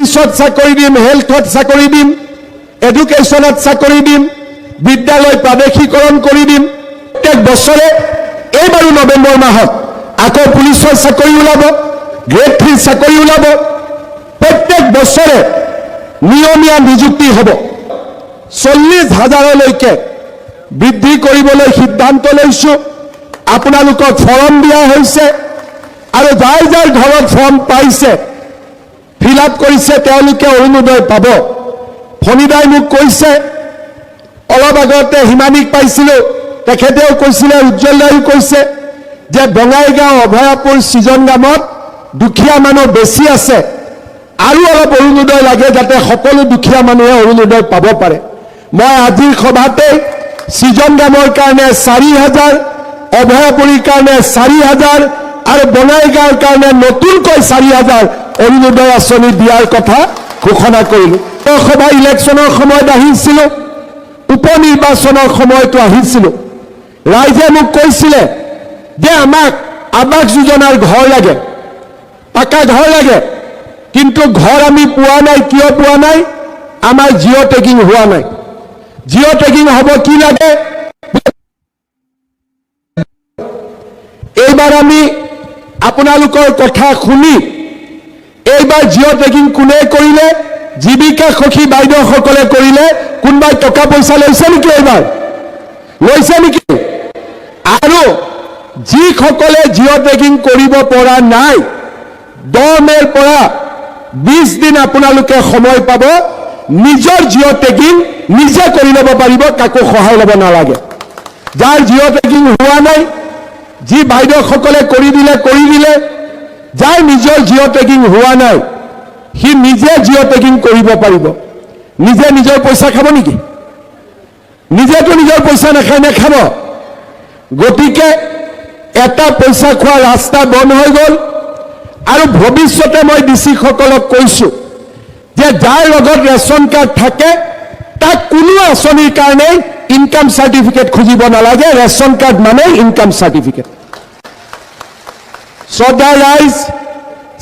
পুলিচত চাকৰি দিম হেল্থত চাকৰি দিম এডুকেশ্যনত চাকৰি দিম, বিদ্যালয় প্ৰাদেশিকৰণ কৰি দিম। প্ৰত্যেক বছৰে এইবাৰো নৱেম্বৰ মাহত আকৌ পুলিচৰ চাকৰি ওলাব গ্ৰেড থ্ৰী চাকৰি ওলাব। প্ৰত্যেক বছৰে নিয়মীয়া নিযুক্তি হ'ব। চল্লিছ হাজাৰলৈকে বৃদ্ধি কৰিবলৈ সিদ্ধান্ত লৈছোঁ। আপোনালোকক ফৰ্ম দিয়া হৈছে আৰু যাৰ যাৰ ঘৰত ফৰ্ম পাইছে ফিল আপ কৰিছে, তেওঁলোকে অৰুণোদয় পাব। ফণিদাই মোক কৈছে, অলপ আগতে হিমানীক পাইছিলোঁ। তেখেতেও কৈছিলে, উজ্জ্বল দায়ো কৈছে যে বঙাইগাঁও, অভয়াপুৰ ছিজন গামত দুখীয়া মানুহ বেছি আছে। আৰু অলপ অৰুণোদয় লাগে যাতে সকলো দুখীয়া মানুহে অৰুণোদয় পাব পাৰে। মই আজিৰ সভাতেই ছিজন গামৰ কাৰণে চাৰি হাজাৰ, অভয়াপুৰীৰ কাৰণে চাৰি হাজাৰ আৰু বঙাইগাঁৱৰ কাৰণে নতুনকৈ চাৰি হাজাৰ অৰুণোদয় আঁচনি দিয়াৰ কথা ঘোষণা কৰিলোঁ। সভা ইলেকশ্যনৰ সময়ত আহিছিলোঁ উপ সময়তো আহিছিলোঁ। ৰাইজে মোক কৈছিলে যে আমাক আৱাস যোজনাৰ ঘৰ লাগে, পাকা ঘৰ লাগে, কিন্তু ঘৰ আমি পোৱা নাই, কিয় পোৱা নাই? আমাৰ জিঅ' টেকিং হোৱা নাই। জিঅ' টেকিং হ'ব কি লাগে? এইবাৰ আমি আপোনালোকৰ কথা শুনি এইবাৰ জিঅ' টেকিং কোনে কৰিলে? জীৱিকা সখী বাইদেউসকলে কৰিলে? কোনোবাই টকা পইচা লৈছে নেকি এইবাৰ? লৈছে নেকি? আৰু যিসকলে জিঅ' টেকিং কৰিব পৰা নাই, দহ মেৰ পৰা বিছ দিন আপোনালোকে সময় পাব, নিজৰ জিঅ' টেকিং নিজে কৰি ল'ব পাৰিব, কাকো সহায় ল'ব নালাগে। যাৰ জিঅ' টেকিং হোৱা নাই, যি বাইদেউসকলে কৰি দিলে কৰি দিলে যাৰ নিজৰ জিঅ' টেকিং হোৱা নাই, সি নিজে জিঅ' টেকিং কৰিব পাৰিব। নিজে নিজৰ পইচা খাব নেকি? নিজেতো নিজৰ পইচা নাখায়, নাখাব। গতিকে এটা পইচা খোৱা ৰাস্তা বন্ধ হৈ গ'ল। আৰু ভৱিষ্যতে মই ডি চিসকলক কৈছোঁ যে যাৰ লগত ৰেচন কাৰ্ড থাকে, তাক কোনো আঁচনিৰ কাৰণে ইনকাম চাৰ্টিফিকেট খুজিব নালাগে। ৰেচন কাৰ্ড মানে ইনকাম চাৰ্টিফিকেট শ্ৰদ্ধা ৰাইজ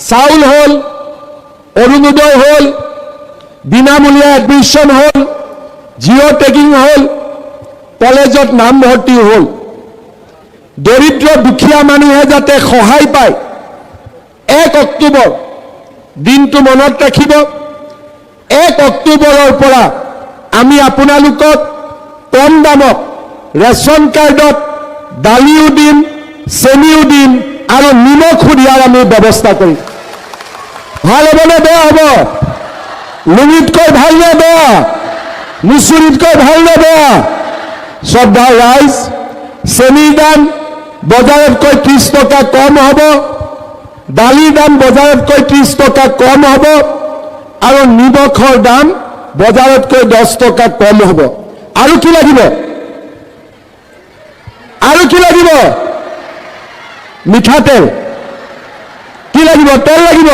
চাউল হ'ল অৰুণোদয় হ'ল, বিনামূলীয়া এডমিশ্যন হ'ল জিঅ' টেকিং হ'ল, কলেজত নামভৰ্তি হ'ল। দৰিদ্ৰ দুখীয়া মানুহে যাতে সহায় পায়, এক অক্টোবৰ দিনটো মনত ৰাখিব। এক অক্টোবৰৰ পৰা আমি আপোনালোকক কম দামত ৰেচন কাৰ্ডত দালিও দিম, চেনিও দিম আৰু নিমখো দিয়াৰ আমি ব্যৱস্থা কৰিম ভালো হ'বনে বেয়া হ'ব। লুঙিতকৈ ভালো নে বেয়া মুচুৰিতকৈ ভালো নে বেয়া শ্ৰদ্ধা ৰাইজ চেনিৰ দাম বজাৰতকৈ ত্ৰিছ টকা কম হ'ব। দালিৰ দাম বজাৰতকৈ ত্ৰিছ টকা কম হ'ব। আৰু নিমখৰ দাম বজাৰতকৈ দহ টকা কম হ'ব। আৰু কি লাগিব? আৰু কি লাগিব? মিঠাতেল কি লাগিব? তেল লাগিব?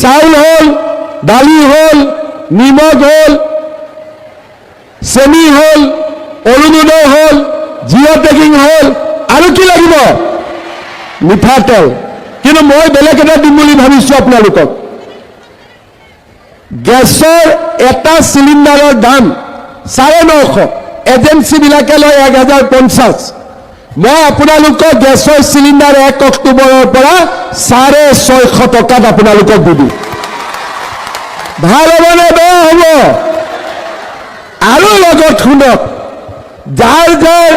চাউল হ'ল, দালি হ'ল, নিমখ হ'ল, চেনি হ'ল, অৰুণোদয় হ'ল, জিঅ' পেকিং হ'ল, আৰু কি লাগিব? মিঠাতেল কিন্তু মই বেলেগ এটা দিম বুলি ভাবিছোঁ আপোনালোকক। গেছৰ এটা চিলিণ্ডাৰৰ দাম চাৰে নশ। এজেঞ্চিবিলাকে লয় এক হাজাৰ পঞ্চাছ। মই আপোনালোকক গেছৰ চিলিণ্ডাৰ এক অক্টোবৰৰ পৰা চাৰে ছয়শো টকাত আপোনালোকক দি দিম। ভালো হ'বনে বেয়া হ'ব? আৰু লগত শুনক, যাৰ যাৰ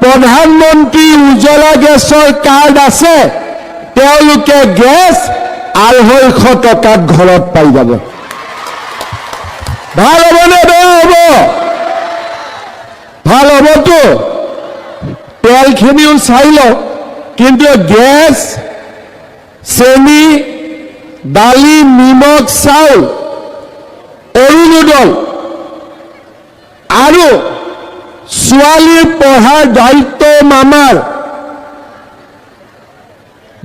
প্ৰধানমন্ত্ৰী উজ্জ্বলা গেছৰ কাৰ্ড আছে, তেওঁলোকে গেছ আঢ়ৈশ টকাত ঘৰত পাই যাব। ভালো হ'ব হ'বনে বেয়া হ'ব? ভালো হ'বতো। তেলখিনিও চাই লওক কিন্তু গেছ চেনি দালি নিমখ চাউল অৰুণোদয় আৰু ছোৱালীৰ পঢ়াৰ দায়িত্ব মামাৰ।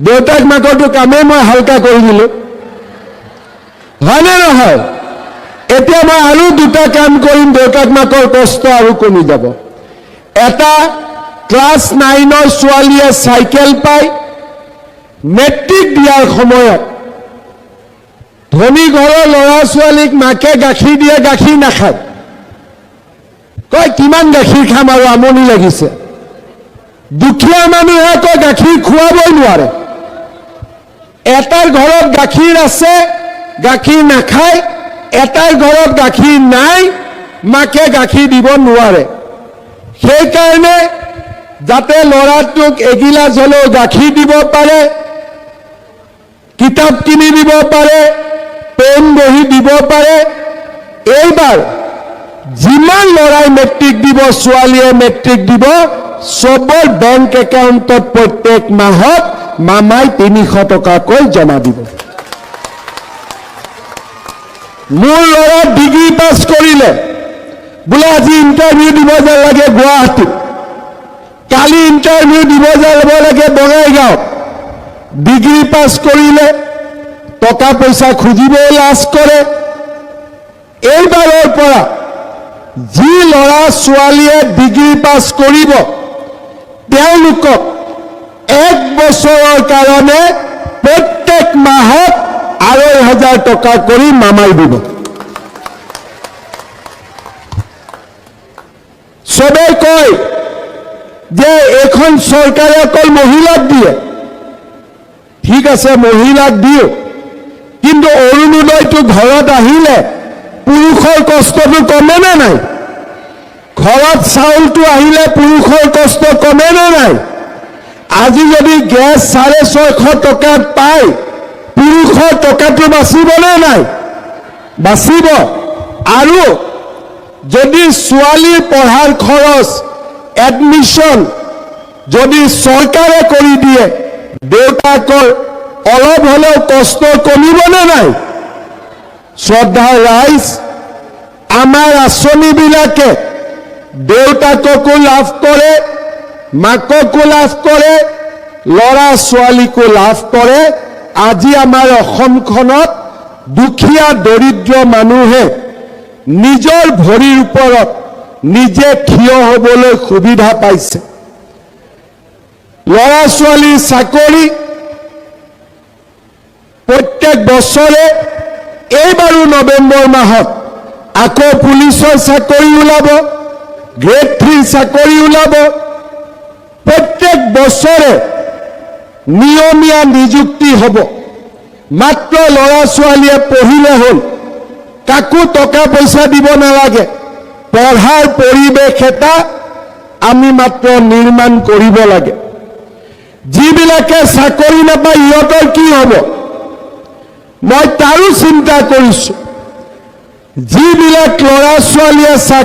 দেউতাক মাকৰটো কামেই মই হালকা কৰি দিলোঁ। হয়নে নহয়? এতিয়া মই আৰু দুটা কাম কৰিম, দেউতাক মাকৰ কষ্ট আৰু কমি যাব। এটা ক্লাছ নাইনৰ ছোৱালীয়ে চাইকেল পায় মেট্ৰিক দিয়াৰ সময়ত ধনী ঘৰৰ ল'ৰা ছোৱালীক মাকে গাখীৰ দিয়ে, গাখীৰ নাখায়। কয়, কিমান গাখীৰ খাম আৰু আমনি লাগিছে। দুখীয়া মানুহে আকৌ গাখীৰ খুৱাবই নোৱাৰে। এটাৰ ঘৰত গাখীৰ আছে, গাখীৰ নাখায়। এটাৰ ঘৰত গাখীৰ নাই, মাকে গাখীৰ দিব নোৱাৰে। সেইকাৰণে যাতে ল'ৰাটোক এগিলাচ হ'লেও গাখীৰ দিব পাৰে, কিতাপ কিনি দিব পাৰে, পেন বহি দিব পাৰে। এইবাৰ যিমান ল'ৰাই মেট্ৰিক দিব, ছোৱালীয়ে মেট্ৰিক দিব, চবৰ বেংক একাউণ্টত প্ৰত্যেক মাহত মামাই তিনিশ টকাকৈ জমা দিব। মোৰ ল'ৰা ডিগ্ৰী পাছ কৰিলে, বোলে আজি ইণ্টাৰভিউ দিব যাব লাগে গুৱাহাটীত। কালি ইণ্টাৰভিউ দিব যাব লাগে বঙাইগাঁৱত ডিগ্ৰী পাছ কৰিলে টকা পইচা খুজিবও লাজ কৰে। এইবাৰৰ পৰা যি ল'ৰা ছোৱালীয়ে ডিগ্ৰী পাছ কৰিব, তেওঁলোকক এক বছৰৰ কাৰণে প্ৰত্যেক মাহত আঢ়ৈ হাজাৰ টকা কৰি মামাই দিব। চবেই কয় যে এইখন চৰকাৰে অকল মহিলাক দিয়ে, ঠিক আছে, মহিলাক দিওঁ, কিন্তু অৰুণোদয়টো ঘৰত আহিলে পুৰুষৰ কষ্টটো কমে নে নাই? ঘৰত চাউলটো আহিলে পুৰুষৰ কষ্ট কমে নে নাই? আজি যদি গেছ চাৰে ছয়শো টকাত পায়, পুৰুষৰ টকাটো বাচিবনে নাই? বাচিব। আৰু যদি ছোৱালীৰ পঢ়াৰ খৰচ এডমিশ্যন যদি চৰকাৰে কৰি দিয়ে দেউতাকৰ অলপ হ'লেও কষ্ট কমিবনে নাই? শ্ৰদ্ধা ৰাইজ, আমাৰ আঁচনিবিলাকে দেউতাককো লাভ কৰে, মাককো লাভ কৰে ল'ৰা ছোৱালীকো লাভ কৰে। আজি আমাৰ অসমখনত দুখীয়া, দৰিদ্ৰ মানুহে নিজৰ ভৰিৰ ওপৰত নিজে থিয় হ'বলৈ সুবিধা পাইছে। ল'ৰা ছোৱালীৰ চাকৰি প্ৰত্যেক বছৰে এইবাৰো নৱেম্বৰ মাহত আকৌ পুলিচৰ চাকৰি ওলাব, গ্ৰেড থ্ৰীৰ চাকৰি ওলাব। প্ৰত্যেক বছৰে নিয়মীয়া নিযুক্তি হ'ব। মাত্ৰ ল'ৰা ছোৱালীয়ে পঢ়িলে হ'ল, কাকো টকা পইচা দিব নালাগে। পঢ়াৰ পৰিৱেশ এটা আমি মাত্ৰ নিৰ্মাণ কৰিব লাগে। যিবিলাকে চাকৰি নাপায়, সিহঁতৰ কি হ'ব? মই তাৰো চিন্তা কৰিছো। যিবিলাক ল'ৰা ছোৱালীয়ে চাকৰি